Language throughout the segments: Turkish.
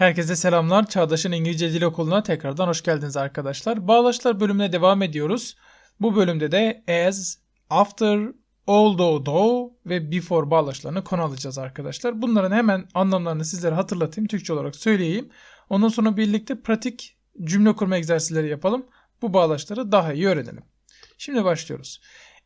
Herkese selamlar. Çağdaş'ın İngilizce Dil Okulu'na tekrardan hoş geldiniz arkadaşlar. Bağlaçlar bölümüne devam ediyoruz. Bu bölümde de as, after, although, though ve before bağlaçlarını konu alacağız arkadaşlar. Bunların hemen anlamlarını sizlere hatırlatayım. Türkçe olarak söyleyeyim. Ondan sonra birlikte pratik cümle kurma egzersizleri yapalım. Bu bağlaçları daha iyi öğrenelim. Şimdi başlıyoruz.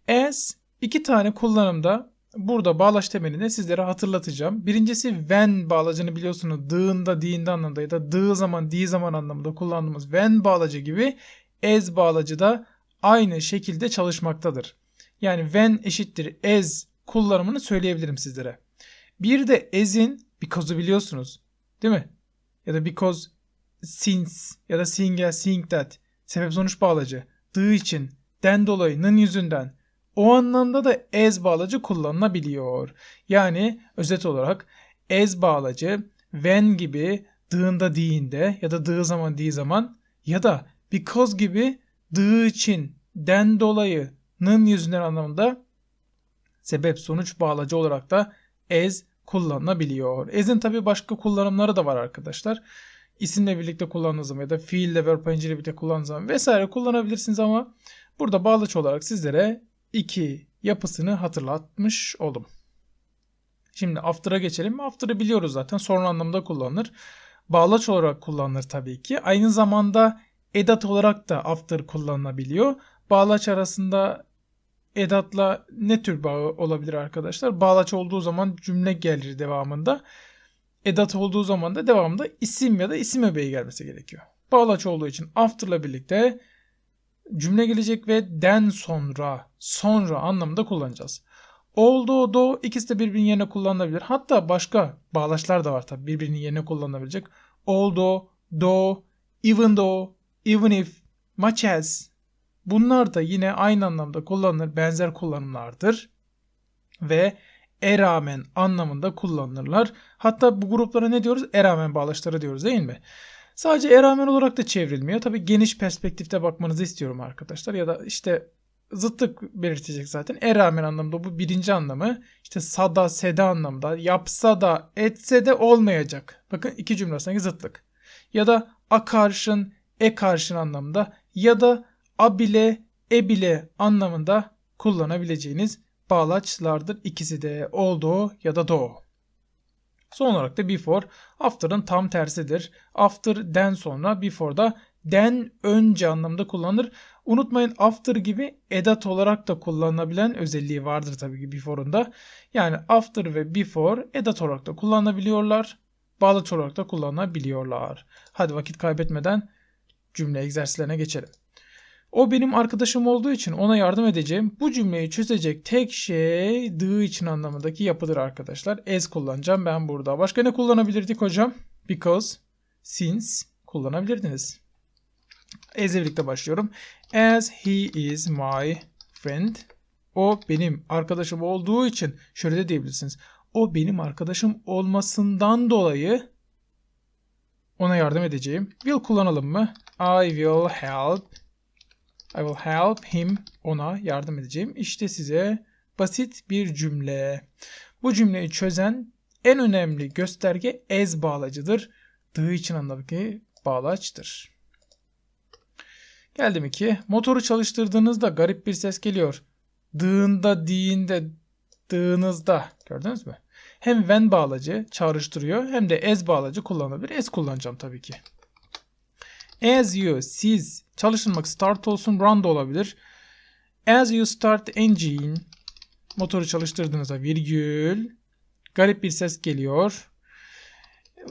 As iki tane kullanımda burada bağlaç temelini sizlere hatırlatacağım. Birincisi when bağlacını biliyorsunuz dığında, diğinde anlamında ya da dığı zaman, di zaman anlamında kullandığımız when bağlacı gibi as bağlacı da aynı şekilde çalışmaktadır. Yani when eşittir as kullanımını söyleyebilirim sizlere. Bir de as'in because'u biliyorsunuz değil mi? Ya da because, since ya da single, seeing that sebep sonuç bağlacı. Dığı için, den dolayının yüzünden o anlamda da as bağlacı kullanılabiliyor. Yani özet olarak as bağlacı when gibi dığında diğinde ya da dığı zaman diği zaman ya da because gibi dığı için den dolayının yüzünden anlamında sebep sonuç bağlacı olarak da as kullanılabiliyor. As'in tabi başka kullanımları da var arkadaşlar. İsimle birlikte kullandığınız zaman ya da fiille verb ile birlikte kullandığınız zaman vesaire kullanabilirsiniz ama burada bağlaç olarak sizlere iki yapısını hatırlatmış oldum. Şimdi after'a geçelim. After'ı biliyoruz zaten. Sonra anlamda kullanılır. Bağlaç olarak kullanılır tabii ki. Aynı zamanda edat olarak da after kullanılabiliyor. Bağlaç arasında edatla ne tür bağı olabilir arkadaşlar? Bağlaç olduğu zaman cümle gelir devamında. Edat olduğu zaman da devamında isim ya da isim öbeği gelmesi gerekiyor. Bağlaç olduğu için after'la birlikte cümle gelecek ve den sonra, sonra anlamında kullanacağız. Although, do ikisi de birbirinin yerine kullanılabilir. Hatta başka bağlaçlar da var tabi birbirinin yerine kullanılabilecek. Although, though, even though, even if, much as. Bunlar da yine aynı anlamda kullanılır, benzer kullanımlardır. Ve e rağmen anlamında kullanılırlar. Hatta bu gruplara ne diyoruz? E rağmen bağlaçları diyoruz değil mi? Sadece eramen olarak da çevrilmiyor. Tabi geniş perspektifte bakmanızı istiyorum arkadaşlar. Ya da işte zıtlık belirtecek zaten. Eramen anlamda bu birinci anlamı. İşte sada, seda anlamda. Yapsa da, etse de olmayacak. Bakın iki cümle arasındaki zıtlık. Ya da a karşın, e karşın anlamda. Ya da a bile, e bile anlamında kullanabileceğiniz bağlaçlardır. İkisi de oldu ya da do. Son olarak da before after'ın tam tersidir. After den sonra before da den önce anlamda kullanılır. Unutmayın after gibi edat olarak da kullanılabilen özelliği vardır tabii ki before'un da. Yani after ve before edat olarak da kullanabiliyorlar. Bağlaç olarak da kullanabiliyorlar. Hadi vakit kaybetmeden cümle egzersizlerine geçelim. O benim arkadaşım olduğu için ona yardım edeceğim. Bu cümleyi çözecek tek şey dığı için anlamındaki yapıdır arkadaşlar. As kullanacağım ben burada. Başka ne kullanabilirdik hocam? Because, since kullanabilirdiniz. As birlikte başlıyorum. As he is my friend. O benim arkadaşım olduğu için şöyle de diyebilirsiniz. O benim arkadaşım olmasından dolayı ona yardım edeceğim. Will kullanalım mı? I will help I will help him. Ona yardım edeceğim. İşte size basit bir cümle. Bu cümleyi çözen en önemli gösterge as bağlacıdır. The için anlamdaki bağlaçtır. Geldim ki motoru çalıştırdığınızda garip bir ses geliyor. Dığında, diğinde, dığınızda. Gördünüz mü? Hem when bağlacı çağrıştırıyor hem de as bağlacı kullanılabilir. As kullanacağım tabii ki. As you, siz çalıştırmak start olsun run da olabilir. As you start engine motoru çalıştırdığınızda virgül garip bir ses geliyor.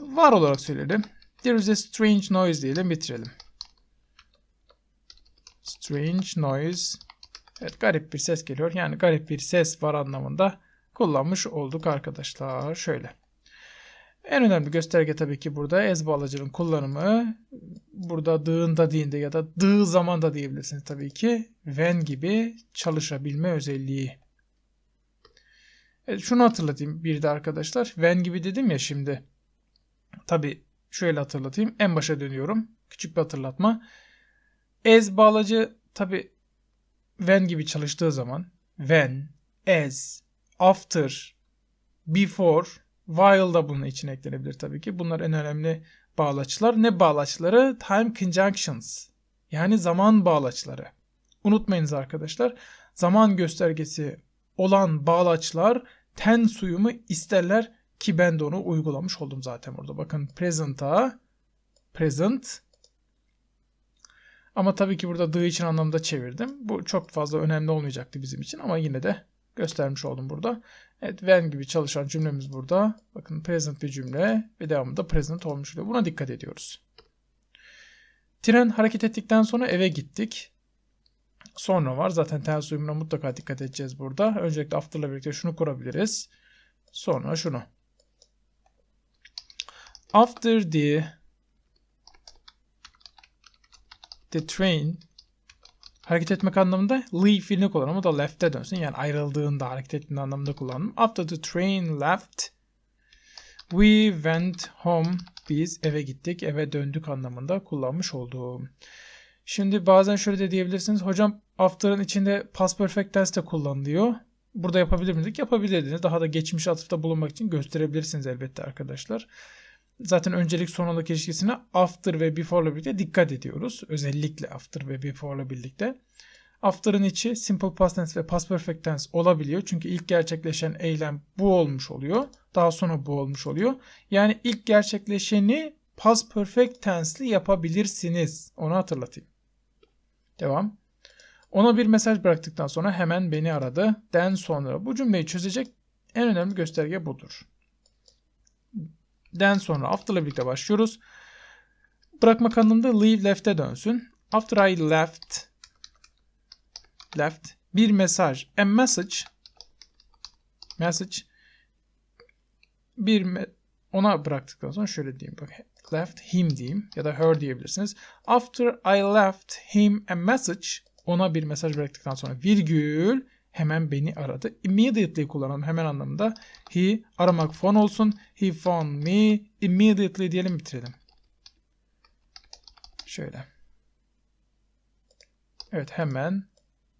Var olarak söyledim. There is a strange noise diyelim bitirelim. Strange noise. Evet garip bir ses geliyor. Yani garip bir ses var anlamında kullanmış olduk arkadaşlar. Şöyle. En önemli gösterge tabii ki burada ez bağlacının kullanımı. Burada dığında değinde ya da dığı zamanda diyebilirsiniz tabii ki. When gibi çalışabilme özelliği. Evet, şunu hatırlatayım bir de arkadaşlar. When gibi dedim ya şimdi. Tabii şöyle hatırlatayım. En başa dönüyorum. Küçük bir hatırlatma. As bağlacı tabii when gibi çalıştığı zaman when, as, after, before While da bunun içine eklenebilir tabii ki. Bunlar en önemli bağlaçlar. Ne bağlaçları? Time conjunctions. Yani zaman bağlaçları. Unutmayınız arkadaşlar. Zaman göstergesi olan bağlaçlar ten suyumu isterler ki ben de onu uygulamış oldum zaten burada. Bakın present'a present ama tabii ki burada the için anlamda çevirdim. Bu çok fazla önemli olmayacaktı bizim için ama yine de göstermiş oldum burada. Evet when gibi çalışan cümlemiz burada. Bakın present bir cümle ve devamında present olmuş oluyor. Buna dikkat ediyoruz. Tren hareket ettikten sonra eve gittik. Sonra var. Zaten ters uyumuna mutlaka dikkat edeceğiz burada. Öncelikle after'la birlikte şunu kurabiliriz. Sonra şunu. After the the train hareket etmek anlamında leave fiilini kullanım. O da left'e dönsün. Yani ayrıldığında hareket ettiğinde anlamında kullandım. After the train left we went home. Biz eve gittik, eve döndük anlamında kullanmış olduğum. Şimdi bazen şöyle de diyebilirsiniz. Hocam after'ın içinde past perfect tense de kullanılıyor. Burada yapabilir miydik? Yapabilirdiniz. Daha da geçmiş atıfta bulunmak için gösterebilirsiniz elbette arkadaşlar. Zaten öncelik sonralık ilişkisine after ve before ile birlikte dikkat ediyoruz. Özellikle after ve before ile birlikte. After'ın içi simple past tense ve past perfect tense olabiliyor. Çünkü ilk gerçekleşen eylem bu olmuş oluyor. Daha sonra bu olmuş oluyor. Yani ilk gerçekleşeni past perfect tense'li yapabilirsiniz. Onu hatırlatayım. Devam. Ona bir mesaj bıraktıktan sonra hemen beni aradı. Den sonra bu cümleyi çözecek en önemli gösterge budur. Den sonra after'la birlikte başlıyoruz. Bırakmak anlamında leave left'e dönsün. After I left left bir mesaj a message message bir me ona bıraktıktan sonra şöyle diyeyim bak left him diyeyim ya da her diyebilirsiniz. After I left him a message ona bir mesaj bıraktıktan sonra virgül hemen beni aradı. Immediately kullanalım hemen anlamında. He aramak phone olsun. He found me immediately diyelim bitirelim. Şöyle. Evet hemen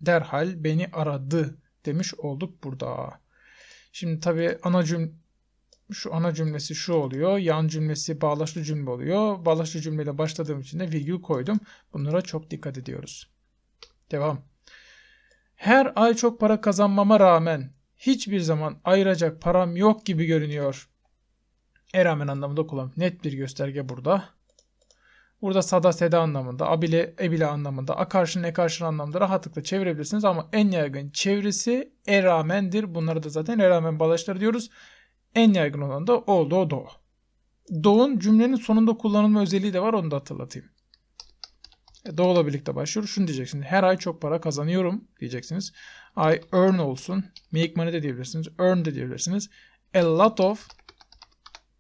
derhal beni aradı demiş olduk burada. Şimdi tabi ana cümle şu ana cümlesi şu oluyor. Yan cümlesi bağlaçlı cümle oluyor. Bağlaçlı cümleyle başladığım için de virgül koydum. Bunlara çok dikkat ediyoruz. Devam. Her ay çok para kazanmama rağmen hiçbir zaman ayıracak param yok gibi görünüyor. E rağmen anlamında kullan. Net bir gösterge burada. Burada sada seda anlamında, abile ebile anlamında, a karşın e karşın anlamında rahatlıkla çevirebilirsiniz ama en yaygın çevresi e rağmendir. Bunları da zaten e rağmen bağlaçları diyoruz. En yaygın olan da oldu o do. Do'nun cümlenin sonunda kullanılma özelliği de var onu da hatırlatayım. E, birlikte başlıyor. Şunu diyeceksiniz. Her ay çok para kazanıyorum diyeceksiniz. I earn olsun. Make money de diyebilirsiniz. Earn de diyebilirsiniz. A lot of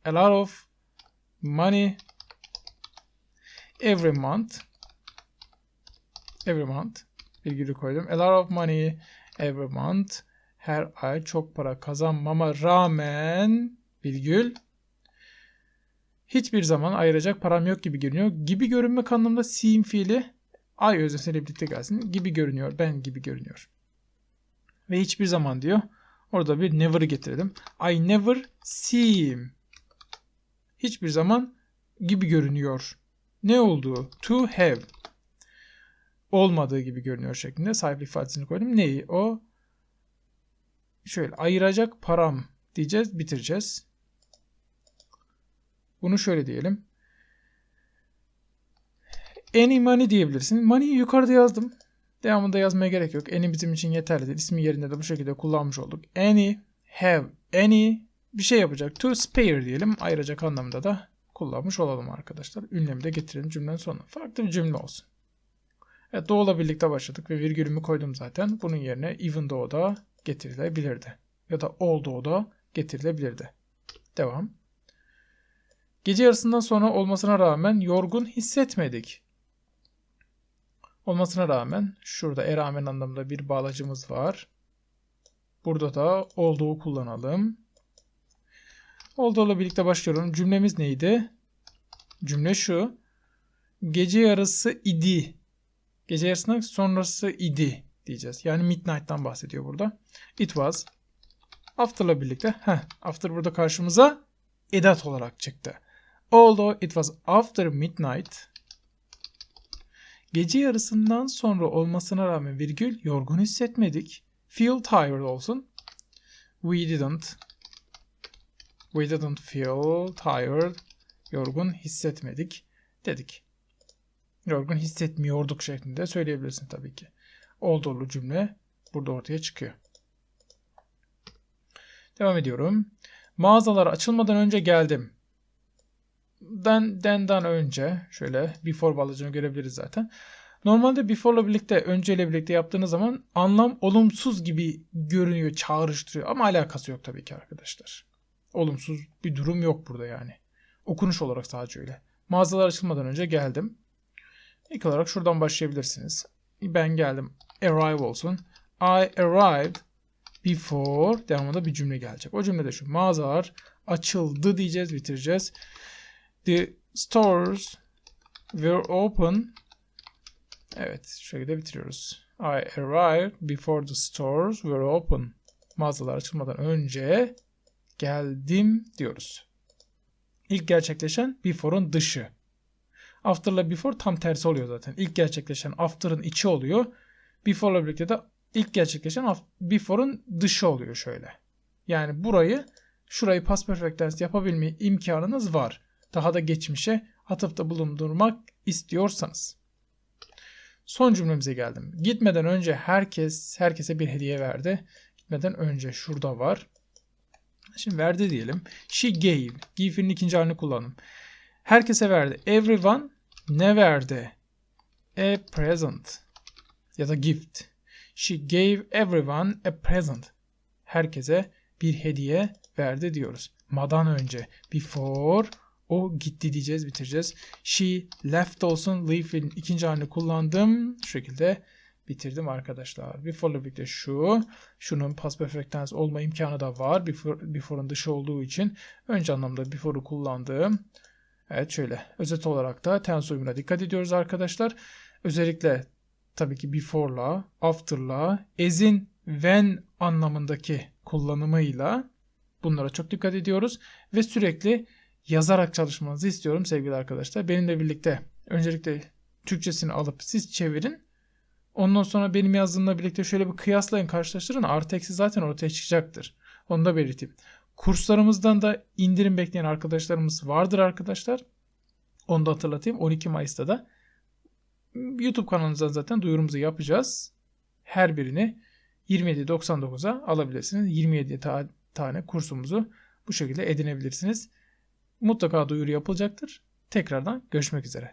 a lot of money every month every month virgülü koydum. A lot of money every month her ay çok para kazanmama rağmen virgül hiçbir zaman ayıracak param yok gibi görünüyor. Gibi görünmek anlamında seem fiili ay öznesiyle birlikte gelsin. Gibi görünüyor. Ben gibi görünüyor. Ve hiçbir zaman diyor. Orada bir never getirelim. I never seem. Hiçbir zaman gibi görünüyor. Ne olduğu? To have. Olmadığı gibi görünüyor şeklinde sahip ifadesini koydum. Neyi? O şöyle ayıracak param diyeceğiz. Bitireceğiz. Bunu şöyle diyelim. Any money diyebilirsin. Money'i yukarıda yazdım. Devamında yazmaya gerek yok. Any bizim için yeterli değil. İsmi yerinde de bu şekilde kullanmış olduk. Any, have, any bir şey yapacak. To spare diyelim. Ayıracak anlamında da kullanmış olalım arkadaşlar. Ünlemi de getirelim cümlenin sonuna. Farklı bir cümle olsun. Evet doğu'la birlikte başladık ve virgülümü koydum zaten. Bunun yerine even though da getirilebilirdi. Ya da although da getirilebilirdi. Devam. Gece yarısından sonra olmasına rağmen yorgun hissetmedik. Olmasına rağmen şurada e rağmen anlamında bir bağlacımız var. Burada da olduğu kullanalım. Olduğuyla birlikte başlıyorum. Cümlemiz neydi? Cümle şu. Gece yarısı idi. Gece yarısından sonrası idi diyeceğiz. Yani midnight'tan bahsediyor burada. It was. After'la birlikte. Heh, after burada karşımıza edat olarak çıktı. Although it was after midnight gece yarısından sonra olmasına rağmen virgül yorgun hissetmedik. Feel tired olsun. We didn't We didn't feel tired. Yorgun hissetmedik dedik. Yorgun hissetmiyorduk şeklinde söyleyebilirsin tabii ki. Olduğulu cümle burada ortaya çıkıyor. Devam ediyorum. Mağazalar açılmadan önce geldim. Den, den'den önce şöyle before bağlacını görebiliriz zaten. Normalde before'la birlikte önce ile birlikte yaptığınız zaman anlam olumsuz gibi görünüyor, çağrıştırıyor ama alakası yok tabii ki arkadaşlar. Olumsuz bir durum yok burada yani. Okunuş olarak sadece öyle. Mağazalar açılmadan önce geldim. İlk olarak şuradan başlayabilirsiniz. Ben geldim. Arrive olsun. I arrived before devamında bir cümle gelecek. O cümlede şu mağazalar açıldı diyeceğiz, bitireceğiz. The stores were open. Evet, şu şekilde bitiriyoruz. I arrived before the stores were open. Mağazalar açılmadan önce geldim diyoruz. İlk gerçekleşen before'un dışı. After'la before tam tersi oluyor zaten. İlk gerçekleşen after'ın içi oluyor. Before'la birlikte de ilk gerçekleşen before'un dışı oluyor şöyle. Yani burayı şurayı past perfect tense yapabilme imkanınız var. Daha da geçmişe atıfta bulundurmak istiyorsanız. Son cümlemize geldim. Gitmeden önce herkes herkese bir hediye verdi. Gitmeden önce şurada var. Şimdi verdi diyelim. She gave. Give'in ikinci halini kullandım. Herkese verdi. Everyone ne verdi? A present. Ya da gift. She gave everyone a present. Herkese bir hediye verdi diyoruz. Madan önce. Before o gitti diyeceğiz bitireceğiz. She left olsun. Leave'in ikinci halini kullandım. Şu şekilde bitirdim arkadaşlar. Before'la birlikte şu. Şunun past perfect tense olma imkanı da var. Before, before'un dışı olduğu için önce anlamda before'u kullandığım. Evet şöyle. Özet olarak da tense uyumuna dikkat ediyoruz arkadaşlar. Özellikle tabii ki before'la, after'la, as'in, when anlamındaki kullanımıyla bunlara çok dikkat ediyoruz. Ve sürekli yazarak çalışmanızı istiyorum sevgili arkadaşlar. Benimle birlikte öncelikle Türkçesini alıp siz çevirin. Ondan sonra benim yazdığımla birlikte şöyle bir kıyaslayın, karşılaştırın. Artı eksi zaten ortaya çıkacaktır. Onu da belirteyim. Kurslarımızdan da indirim bekleyen arkadaşlarımız vardır arkadaşlar. Onu da hatırlatayım. 12 Mayıs'ta da YouTube kanalımızdan zaten duyurumuzu yapacağız. Her birini 27.99'a alabilirsiniz. 27 ta tane kursumuzu bu şekilde edinebilirsiniz. Mutlaka duyuru yapılacaktır. Tekrardan görüşmek üzere.